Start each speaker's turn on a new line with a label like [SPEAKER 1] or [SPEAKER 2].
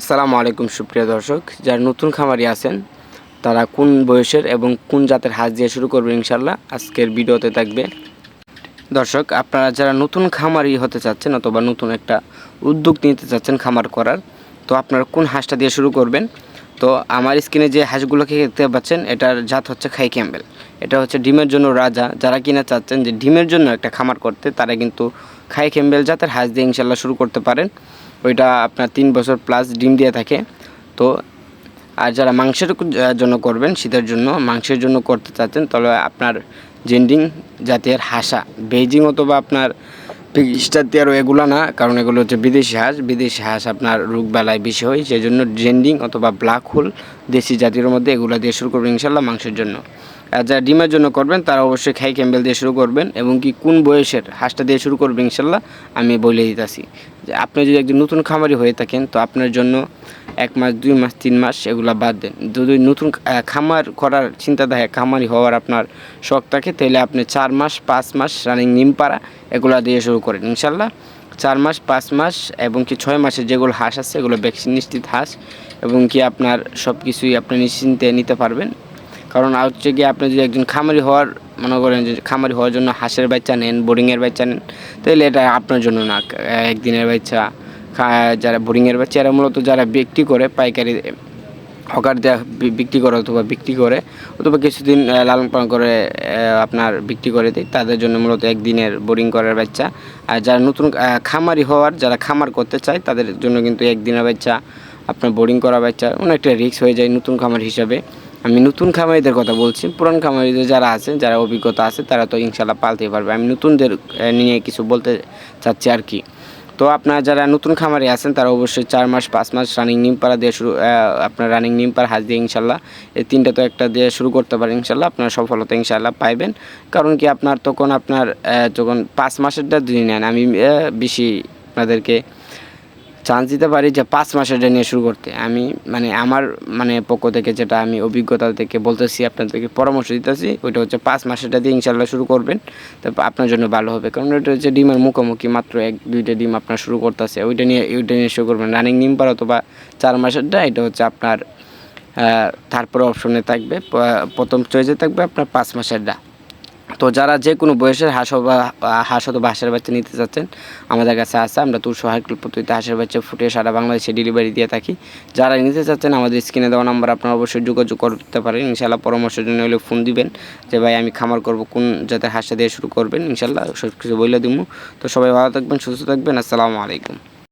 [SPEAKER 1] আসসালামু আলাইকুম, সুপ্রিয় দর্শক। যারা নতুন খামারি আছেন, তারা কোন বয়সের এবং কোন জাতের হাঁস দিয়ে শুরু করবেন ইনশাল্লাহ আজকের ভিডিওতে থাকবে। দর্শক, আপনারা যারা নতুন খামারি হতে চাচ্ছেন অথবা নতুন একটা উদ্যোগ নিতে চাচ্ছেন খামার করার, তো আপনারা কোন হাঁসটা দিয়ে শুরু করবেন? তো আমার স্ক্রিনে যে হাঁসগুলোকে দেখতে পাচ্ছেন, এটার জাত হচ্ছে খাই ক্যাম্বেল। এটা হচ্ছে ডিমের জন্য রাজা। যারা কিনা চাচ্ছেন যে ডিমের জন্য একটা খামার করতে, তারা কিন্তু খাই ক্যাম্বেল জাতের হাঁস দিয়ে ইনশাল্লাহ শুরু করতে পারেন। ওইটা আপনার তিন বছর প্লাস ডিম দিয়ে থাকে। তো আর যারা মাংসের জন্য করবেন, শীতের জন্য মাংসের জন্য করতে চাচ্ছেন, তাহলে আপনার জেন্ডিং জাতের হাঁসা বেজিং অথবা আপনার স্টার এগুলো না, কারণ এগুলো হচ্ছে বিদেশি হাঁস। বিদেশি হাঁস আপনার রোগ বেলায় বেশি হয় সেই জন্য জেন্ডিং অথবা ব্ল্যাক হোল দেশি জাতির মধ্যে এগুলো দিয়ে শুরু করবেন ইনশাল্লাহ মাংসের জন্য। যারা ডিমের জন্য করবেন, তারা অবশ্যই খাই ক্যাম্বেল দিয়ে শুরু করবেন এবং কি কোন বয়সের হাঁসটা দিয়ে শুরু করবেন ইনশাল্লাহ, আমি বলে দিতেছি। যে আপনি যদি একজন নতুন খামারি হয়ে থাকেন, তো আপনার জন্য এক মাস, দুই মাস, তিন মাস এগুলো বাদ দেন। যদি নতুন খামার করার চিন্তা থাকে খামারি হওয়ার আপনার শখ থাকে, তাহলে আপনি চার মাস, পাঁচ মাস রানিং নিম পাড়া এগুলা দিয়ে শুরু করেন ইনশাল্লাহ। চার মাস, পাঁচ মাস এবং কি ছয় মাসের যেগুলো হাঁস আছে, এগুলো ভ্যাকসিন নিশ্চিত হাঁস এবং কি আপনার সব কিছুই আপনি নিশ্চিন্তে নিতে পারবেন। কারণ হচ্ছে কি আপনি যদি একজন খামারি হওয়ার, মনে করেন যে খামারি হওয়ার জন্য হাঁসের বাচ্চা নেন বোরিংয়ের বাচ্চা নেন, তাহলে এটা আপনার জন্য না। একদিনের বাচ্চা যারা বোরিংয়ের বাচ্চা, এরা মূলত যারা বিক্রি করে, পাইকারি, হকার দেওয়া বিক্রি করে অথবা বিক্রি করে, অথবা কিছুদিন লালন পালন করে আপনার বিক্রি করে দেয়, তাদের জন্য মূলত একদিনের বোরিং করার বাচ্চা। আর যারা নতুন খামারি হওয়ার, যারা খামার করতে চায়, তাদের জন্য কিন্তু একদিনের বাচ্চা, আপনার বোরিং করা বাচ্চা, অনেকটা রিস্ক হয়ে যায় নতুন খামার হিসাবে। আমি নতুন খামারিদের কথা বলছি, পুরান খামারিদের যারা আছে, যারা অভিজ্ঞতা আছে, তারা তো ইনশাল্লাহ পালতে পারবে। আমি নতুনদের নিয়ে কিছু বলতে চাচ্ছি আর কি। তো আপনারা যারা নতুন খামারে আছেন, তারা অবশ্যই চার মাস, পাঁচ মাস রানিং নিম পাড়া দিয়ে শুরু আপনার রানিং নিম পাড়া, হাঁস দিয়ে ইনশাল্লাহ এই তিনটা তো একটা দিয়ে শুরু করতে পারেন ইনশাল্লাহ আপনার সফলতা ইনশাল্লাহ পাইবেন। কারণ কি, আপনার তখন আপনার যখন পাঁচ মাসেরটা যদি নেন, আমি বেশি আপনাদেরকে চান্স দিতে পারি যে পাঁচ মাসেরটা নিয়ে শুরু করতে। আমি মানে আমার মানে পক্ষ থেকে যেটা আমি অভিজ্ঞতা থেকে বলতেছি, আপনাদেরকে পরামর্শ দিতেছি, ওইটা হচ্ছে পাঁচ মাসেরটা দিয়ে ইনশাল্লাহ শুরু করবেন। তারপর আপনার জন্য ভালো হবে। কারণ ওইটা হচ্ছে ডিমের মুখোমুখি, মাত্র এক, দুইটা ডিম আপনার শুরু করতেছে। ওইটা নিয়ে ওইটা নিয়ে শুরু করবেন। রানিং ডিম পার অথবা চার মাসেরটা এটা হচ্ছে আপনার তারপরে অপশনে থাকবে। প্রথম চয়েসে থাকবে আপনার পাঁচ মাসেরটা তো যারা যে কোনো বয়সের হাঁস বা হাঁস অথবা হাঁসের বাচ্চা নিতে চাচ্ছেন, আমাদের কাছে আছে, আমরা তুর সহায়ক পদ্ধতিতে হাঁসের বাচ্চা ফুটিয়ে সারা বাংলাদেশে ডেলিভারি দিয়ে থাকি। যারা নিতে চাচ্ছেন, আমাদের স্ক্রিনে দেওয়া নাম্বার আপনারা অবশ্যই যোগাযোগ করতে পারেন। ইনশাল্লাহ পরামর্শের জন্য হলে ফোন দিবেন যে, ভাই, আমি খামার করব, কোন জাতের হাঁসটা দিয়ে শুরু করবেন? ইনশাল্লাহ সব কিছু বলে দিব তো সবাই ভালো থাকবেন, সুস্থ থাকবেন। আসসালামু আলাইকুম।